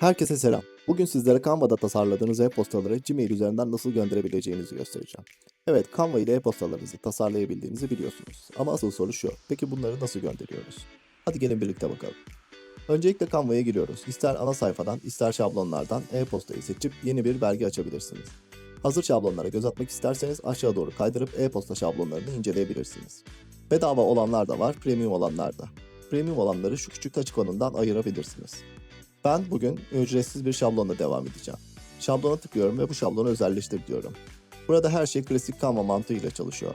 Herkese selam. Bugün sizlere Canva'da tasarladığınız e-postaları Gmail üzerinden nasıl gönderebileceğinizi göstereceğim. Evet, Canva ile e-postalarınızı tasarlayabildiğinizi biliyorsunuz. Ama asıl soru şu, peki bunları nasıl gönderiyoruz? Hadi gelin birlikte bakalım. Öncelikle Canva'ya giriyoruz. İster ana sayfadan, ister şablonlardan e-postayı seçip yeni bir belge açabilirsiniz. Hazır şablonlara göz atmak isterseniz aşağı doğru kaydırıp e-posta şablonlarını inceleyebilirsiniz. Bedava olanlar da var, premium olanlar da. Premium olanları şu küçük taç ikonundan ayırabilirsiniz. Ben bugün ücretsiz bir şablonla devam edeceğim. Şablona tıklıyorum ve bu şablonu özelleştir diyorum. Burada her şey klasik Canva mantığıyla çalışıyor.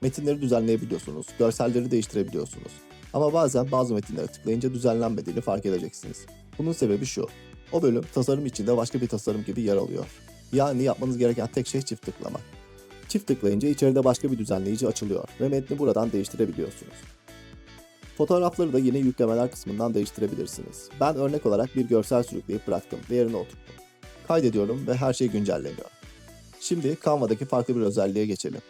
Metinleri düzenleyebiliyorsunuz, görselleri değiştirebiliyorsunuz. Ama bazen bazı metinlere tıklayınca düzenlenmediğini fark edeceksiniz. Bunun sebebi şu. O bölüm tasarım içinde başka bir tasarım gibi yer alıyor. Yani yapmanız gereken tek şey çift tıklamak. Çift tıklayınca içeride başka bir düzenleyici açılıyor ve metni buradan değiştirebiliyorsunuz. Fotoğrafları da yine yüklemeler kısmından değiştirebilirsiniz. Ben örnek olarak bir görsel sürükleyip bıraktım ve yerine oturttum. Kaydediyorum ve her şey güncelleniyor. Şimdi Canva'daki farklı bir özelliğe geçelim.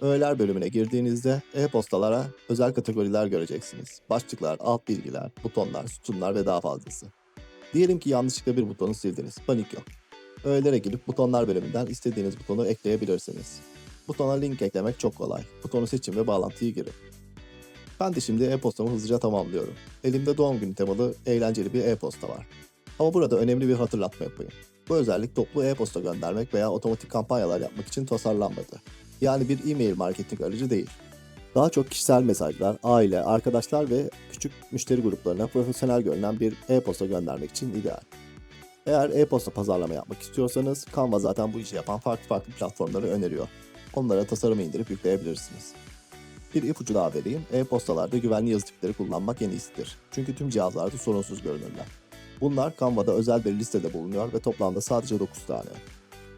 Öğeler bölümüne girdiğinizde e-postalara özel kategoriler göreceksiniz. Başlıklar, alt bilgiler, butonlar, sütunlar ve daha fazlası. Diyelim ki yanlışlıkla bir butonu sildiniz. Panik yok. Öğelere girip butonlar bölümünden istediğiniz butonu ekleyebilirsiniz. Butona link eklemek çok kolay. Butonu seçin ve bağlantıyı girin. Ben de şimdi e-postamı hızlıca tamamlıyorum. Elimde doğum günü temalı eğlenceli bir e-posta var. Ama burada önemli bir hatırlatma yapayım. Bu özellik toplu e-posta göndermek veya otomatik kampanyalar yapmak için tasarlanmadı. Yani bir e-mail marketing aracı değil. Daha çok kişisel mesajlar, aile, arkadaşlar ve küçük müşteri gruplarına profesyonel görünen bir e-posta göndermek için ideal. Eğer e-posta pazarlama yapmak istiyorsanız Canva zaten bu işi yapan farklı farklı platformları öneriyor. Onlara tasarımı indirip yükleyebilirsiniz. Bir ipucu daha vereyim. E-postalarda güvenli yazı tipleri kullanmak en iyisidir. Çünkü tüm cihazlarda sorunsuz görünürler. Bunlar Canva'da özel bir listede bulunuyor ve toplamda sadece 9 tane.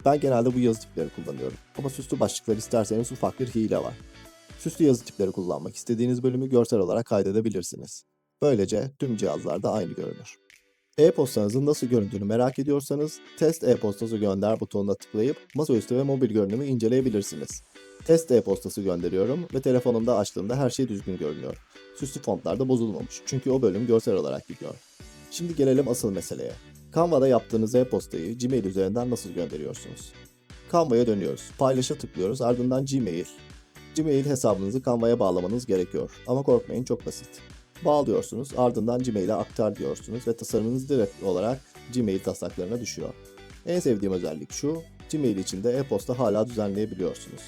Ben genelde bu yazı tipleri kullanıyorum. Ama süslü başlıklar isterseniz ufak bir hile var. Süslü yazı tipleri kullanmak istediğiniz bölümü görsel olarak kaydedebilirsiniz. Böylece tüm cihazlarda aynı görünür. E-postanızın nasıl göründüğünü merak ediyorsanız test e-postası gönder butonuna tıklayıp masaüstü ve mobil görünümü inceleyebilirsiniz. Test e-postası gönderiyorum ve telefonumda açtığımda her şey düzgün görünüyor. Süslü fontlar da bozulmamış çünkü o bölüm görsel olarak gidiyor. Şimdi gelelim asıl meseleye. Canva'da yaptığınız e-postayı Gmail üzerinden nasıl gönderiyorsunuz? Canva'ya dönüyoruz. Paylaşa tıklıyoruz ardından Gmail. Gmail hesabınızı Canva'ya bağlamanız gerekiyor ama korkmayın çok basit. Bağlıyorsunuz ardından Gmail'e aktar diyorsunuz ve tasarımınız direkt olarak Gmail taslaklarına düşüyor. En sevdiğim özellik şu, Gmail içinde e-posta hala düzenleyebiliyorsunuz.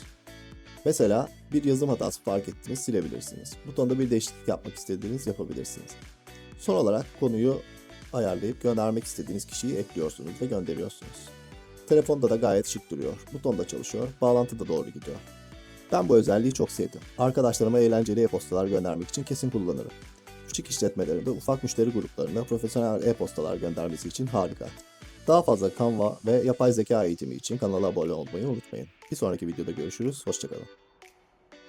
Mesela bir yazım hatası fark ettiniz silebilirsiniz. Butonda bir değişiklik yapmak istediğiniz yapabilirsiniz. Son olarak konuyu ayarlayıp göndermek istediğiniz kişiyi ekliyorsunuz ve gönderiyorsunuz. Telefonda da gayet şık duruyor. Buton da çalışıyor, bağlantı da doğru gidiyor. Ben bu özelliği çok sevdim. Arkadaşlarıma eğlenceli e-postalar göndermek için kesin kullanırım. Küçük işletmelerinde ufak müşteri gruplarına profesyonel e-postalar göndermesi için harika. Daha fazla Canva ve yapay zeka eğitimi için kanala abone olmayı unutmayın. Bir sonraki videoda görüşürüz. Hoşçakalın.